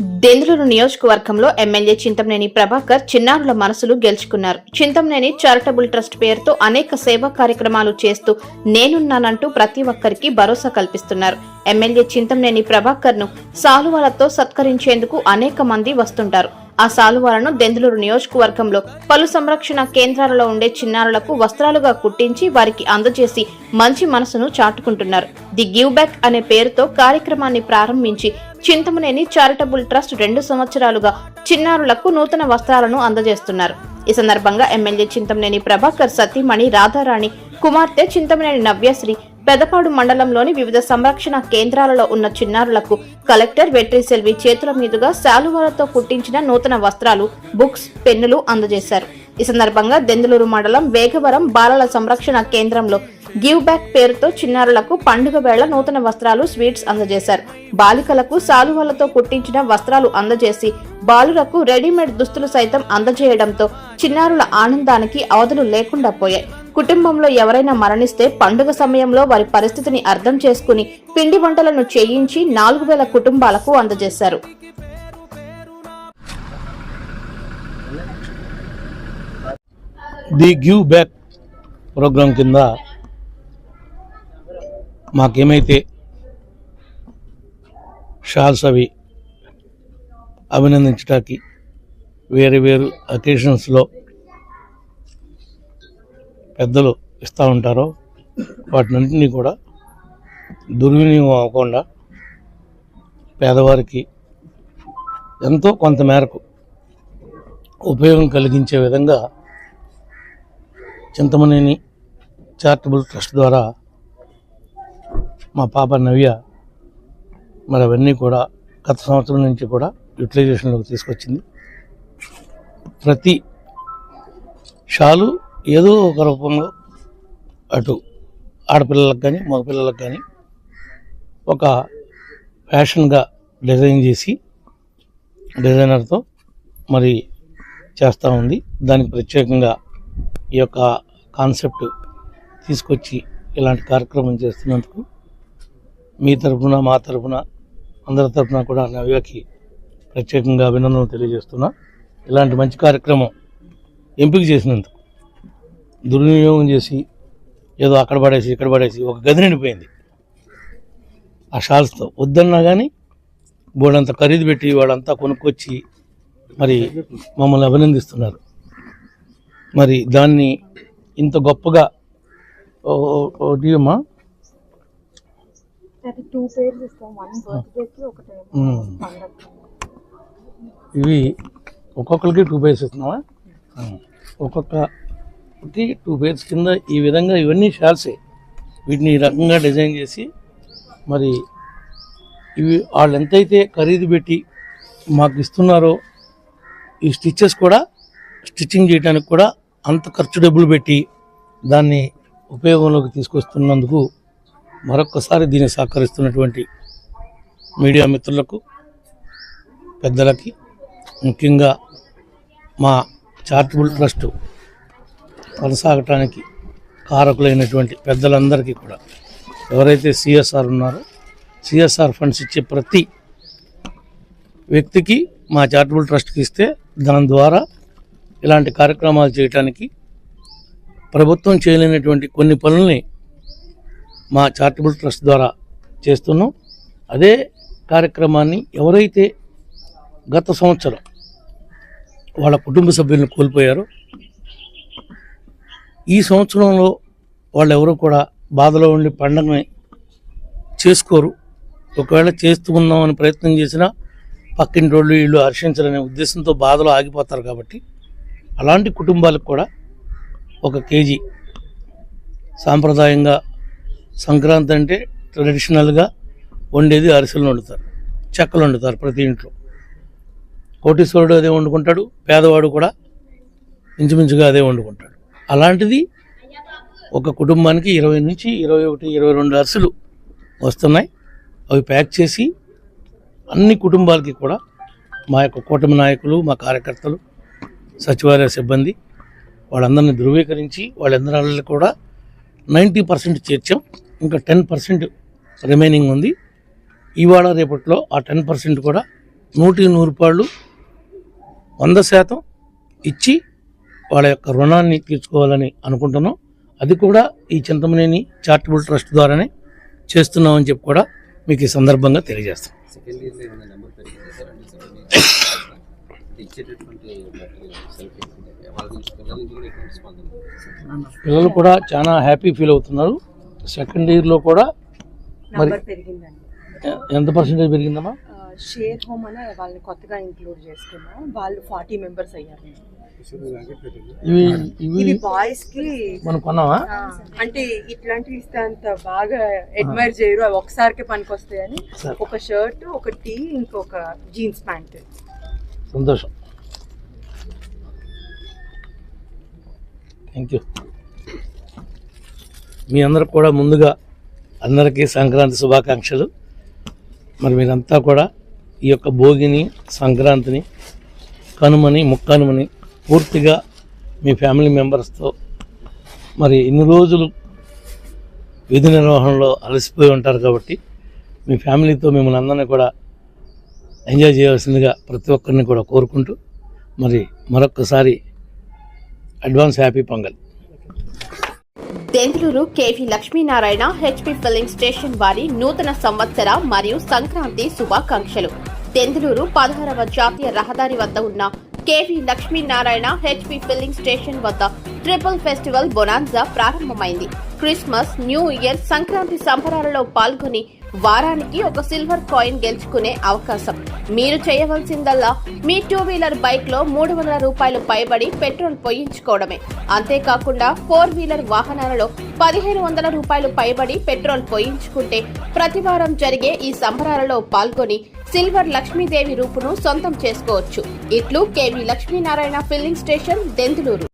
దెందులూరు నియోజకవర్గంలో ఎమ్మెల్యే చింతమనేని ప్రభాకర్ చిన్నారుల మనసులు గెలుచుకున్నారు. చింతమనేని చారిటబుల్ ట్రస్ట్ పేరుతో అనేక సేవా కార్యక్రమాలు చేస్తూ నేనున్నానంటూ ప్రతి ఒక్కరికి భరోసా కల్పిస్తున్నారు. ఎమ్మెల్యే చింతమనేని ప్రభాకర్ను సాలువాలతో సత్కరించేందుకు అనేక మంది వస్తుంటారు. ఆ సాలువాలను దెందులూరు నియోజకవర్గంలో పలు సంరక్షణ కేంద్రాలలో ఉండే చిన్నారులకు వస్త్రాలుగా కుట్టించి వారికి అందజేసి మంచి మనసును చాటుకుంటున్నారు. ది గివ్ బ్యాక్ అనే పేరుతో కార్యక్రమాన్ని ప్రారంభించి చింతమనేని చారిటబుల్ ట్రస్ట్ రెండు సంవత్సరాలుగా చిన్నారులకు నూతన వస్త్రాలను అందజేస్తున్నారు. ఈ సందర్భంగా ఎమ్మెల్యే చింతమనేని ప్రభాకర్ సతీమణి రాధారాణి కుమార్తె చింతమనేని నవ్యశ్రీ పెదపాడు మండలంలోని వివిధ సంరక్షణ కేంద్రాలలో ఉన్న చిన్నారులకు కలెక్టర్ వెట్రి సెల్వి చేతుల మీదుగా శాలువాలతో కుట్టించిన నూతన వస్త్రాలు బుక్స్ పెన్నులు అందజేశారు. ఈ సందర్భంగా దెందులూరు మండలం వేగవరం బాలల సంరక్షణ కేంద్రంలో గివ్ బ్యాక్ పేరుతో చిన్నారులకు పండుగ వేళ నూతన వస్త్రాలు స్వీట్స్ అందజేశారు. బాలికలకు సాలువాలతో కుట్టించిన వస్త్రాలు అందజేసి బాలులకు రెడీమేడ్ దుస్తులు సైతం అందజేయడంతో చిన్నారుల ఆనందానికి అవధులు లేకుండా పోయాయి. కుటుంబంలో ఎవరైనా మరణిస్తే పండుగ సమయంలో వారి పరిస్థితిని అర్థం చేసుకుని పిండి వంటలను చేయించి నాలుగు వేల కుటుంబాలకు అందజేశారు. ది గివ్ బ్యాక్ ప్రోగ్రాం కింద మాకేమైతే షాల్స్ అవి అభినందించడానికి వేరు వేరు అకేషన్స్లో పెద్దలు ఇస్తూ ఉంటారో వాటినన్నింటినీ కూడా దుర్వినియోగం అవ్వకుండా పేదవారికి ఎంతో కొంత మేరకు ఉపయోగం కలిగించే విధంగా చింతమనేని చారిటబుల్ ట్రస్ట్ ద్వారా మా పాప నవ్య మరి అవన్నీ కూడా గత సంవత్సరం నుంచి కూడా యూటిలైజేషన్లోకి తీసుకొచ్చింది. ప్రతి షాలు ఏదో ఒక రూపంలో అటు ఆడపిల్లలకు కానీ మగపిల్లలకు కానీ ఒక ఫ్యాషన్గా డిజైన్ చేసి డిజైనర్తో మరి చేస్తూ ఉంది. దానికి ప్రత్యేకంగా ఈ యొక్క కాన్సెప్ట్ తీసుకొచ్చి ఇలాంటి కార్యక్రమం చేస్తున్నందుకు మీ తరఫున మా తరఫున అందరి తరఫున కూడా నవ్యకి ప్రత్యేకంగా అభినందనలు తెలియజేస్తున్నా. ఇలాంటి మంచి కార్యక్రమం ఎంపిక చేసినందుకు దుర్వినియోగం చేసి ఏదో అక్కడ పడేసి ఇక్కడ పడేసి ఒక గది నిండిపోయింది. ఆ షాల్స్తో. వద్దన్నా కానీ బోడంత ఖరీదు పెట్టి వాళ్ళంతా కొనుక్కొచ్చి మరి మమ్మల్ని అభినందిస్తున్నారు. మరి దాన్ని ఇంత గొప్పగా ఇవి ఒక్కొక్కరికి టూ పేర్స్ ఇస్తున్నావా? ఒకటి టూ పేర్స్ కింద ఈ విధంగా ఇవన్నీ షాల్సే వీటిని ఈ రకంగా డిజైన్ చేసి మరి ఇవి వాళ్ళు ఎంతైతే ఖరీదు పెట్టి మాకు ఇస్తున్నారో ఈ స్టిచ్చెస్ కూడా స్టిచ్చింగ్ చేయడానికి కూడా అంత ఖర్చు డబ్బులు పెట్టి దాన్ని ఉపయోగంలోకి తీసుకొస్తున్నందుకు మరొక్కసారి దీన్ని సహకరిస్తున్నటువంటి మీడియా మిత్రులకు పెద్దలకి ముఖ్యంగా మా చారిటబుల్ ట్రస్ట్ కొనసాగటానికి కారకులైనటువంటి పెద్దలందరికీ కూడా ఎవరైతే సిఎస్ఆర్ ఉన్నారో సిఎస్ఆర్ ఫండ్స్ ఇచ్చే ప్రతి వ్యక్తికి మా చారిటబుల్ ట్రస్ట్కి ఇస్తే దాని ద్వారా ఇలాంటి కార్యక్రమాలు చేయటానికి ప్రభుత్వం చేయలేనటువంటి కొన్ని పనుల్ని మా చారిటబుల్ ట్రస్ట్ ద్వారా చేస్తున్నాం. అదే కార్యక్రమాన్ని ఎవరైతే గత సంవత్సరం వాళ్ళ కుటుంబ సభ్యులను కోల్పోయారో ఈ సంవత్సరంలో వాళ్ళు ఎవరు కూడా బాధలో ఉండి పండగని చేసుకోరు. ఒకవేళ చేస్తూ ప్రయత్నం చేసినా పక్కింటి వాళ్ళు వీళ్ళు హర్షించాలనే ఉద్దేశంతో బాధలో ఆగిపోతారు కాబట్టి అలాంటి కుటుంబాలకు కూడా ఒక కేజీ సాంప్రదాయంగా సంక్రాంతి అంటే ట్రెడిషనల్గా వండేది అరిసెలు వండుతారు. చెక్కలు వండుతారు ప్రతి ఇంట్లో. కోటీశ్వరుడు అదే వండుకుంటాడు పేదవాడు కూడా ఇంచుమించుగా అదే వండుకుంటాడు. అలాంటిది ఒక కుటుంబానికి ఇరవై నుంచి ఇరవై ఒకటి ఇరవై రెండు అరసలు వస్తున్నాయి. అవి ప్యాక్ చేసి అన్ని కుటుంబాలకి కూడా మా యొక్క కూటమి నాయకులు మా కార్యకర్తలు సచివాలయ సిబ్బంది వాళ్ళందరినీ ధృవీకరించి వాళ్ళందరినీ కూడా నైంటీ పర్సెంట్ చేర్చాం. ఇంకా టెన్ పర్సెంట్ రిమైనింగ్ ఉంది. ఇవాళ రేపట్లో ఆ టెన్ పర్సెంట్ కూడా నూటికి నూరు పాళ్ళు వంద శాతం ఇచ్చి వాళ్ళ యొక్క రుణాన్ని తీర్చుకోవాలని అనుకుంటున్నాం. అది కూడా ఈ చింతమనేని చారిటబుల్ ట్రస్ట్ ద్వారానే చేస్తున్నామని చెప్పి కూడా మీకు ఈ సందర్భంగా తెలియజేస్తాం. పిల్లల కూడా చాలా హ్యాపీ ఫీల్ అవుతున్నారు. సెకండ్ ఇయర్లో కూడా మరి ఎంత పర్సెంటేజ్ పెరిగిందమ్మా? షేర్ హోమ్ అని వాళ్ళని కొత్తగా ఇంక్లూడ్ చేసుకున్నాం వాళ్ళు ఫార్టీ మెంబర్స్ అయ్యారు. ఇది బాయ్స్కి మనం కొన్నావా? ఆ, అంటే ఇట్లాంటివి ఇస్తే అంత బాగా అడ్మైర్ చేయరు. అవి ఒకసారికి పనికి వస్తాయని. ఒక షర్ట్ ఒక టీ ఇంకొక జీన్స్ ప్యాంట్ సంతోషం. థ్యాంక్ యూ మీ అందరికి కూడా ముందుగా అందరికీ సంక్రాంతి శుభాకాంక్షలు. మరి మీరంతా కూడా ఈ యొక్క భోగిని సంక్రాంతిని కనుమని ముక్కనుమని పూర్తిగా మీ ఫ్యామిలీ మెంబర్స్తో మరి ఇన్ని రోజులు విధి నిర్వహణలో అలసిపోయి ఉంటారు కాబట్టి మీ ఫ్యామిలీతో మిమ్మల్ని అందరినీ కూడా ఎంజాయ్ చేయవలసిందిగా ప్రతి ఒక్కరిని కూడా కోరుకుంటూ మరి మరొక్కసారి advance happy Pongal. Denduluru KV Lakshminarayana HP filling station వారి నూతన సంవత్సర మరియు సంక్రాంతి శుభాకాంక్షలు. దెందులూరు పదహారవ జాతీయ రహదారి వద్ద ఉన్న KV Lakshminarayana HP filling station వద్ద ట్రిపుల్ ఫెస్టివల్ బొనాన్జా ప్రారంభమైంది. క్రిస్మస్ న్యూ ఇయర్ సంక్రాంతి సంబరాలలో పాల్గొని వారానికి ఒక సిల్వర్ కాయిన్ గెలుచుకునే అవకాశం. మీరు చేయవలసిందల్లా మీ టూ వీలర్ బైక్లో మూడు వందల రూపాయలు పైబడి పెట్రోల్ పోయించుకోవడమే. అంతేకాకుండా ఫోర్ వీలర్ వాహనాలలో పదిహేను వందల రూపాయలు పైబడి పెట్రోల్ పోయించుకుంటే ప్రతి వారం జరిగే ఈ సంబరాలలో పాల్గొని సిల్వర్ లక్ష్మీదేవి రూపును సొంతం చేసుకోవచ్చు. ఇట్లు KV Lakshminarayana filling station Denduluru.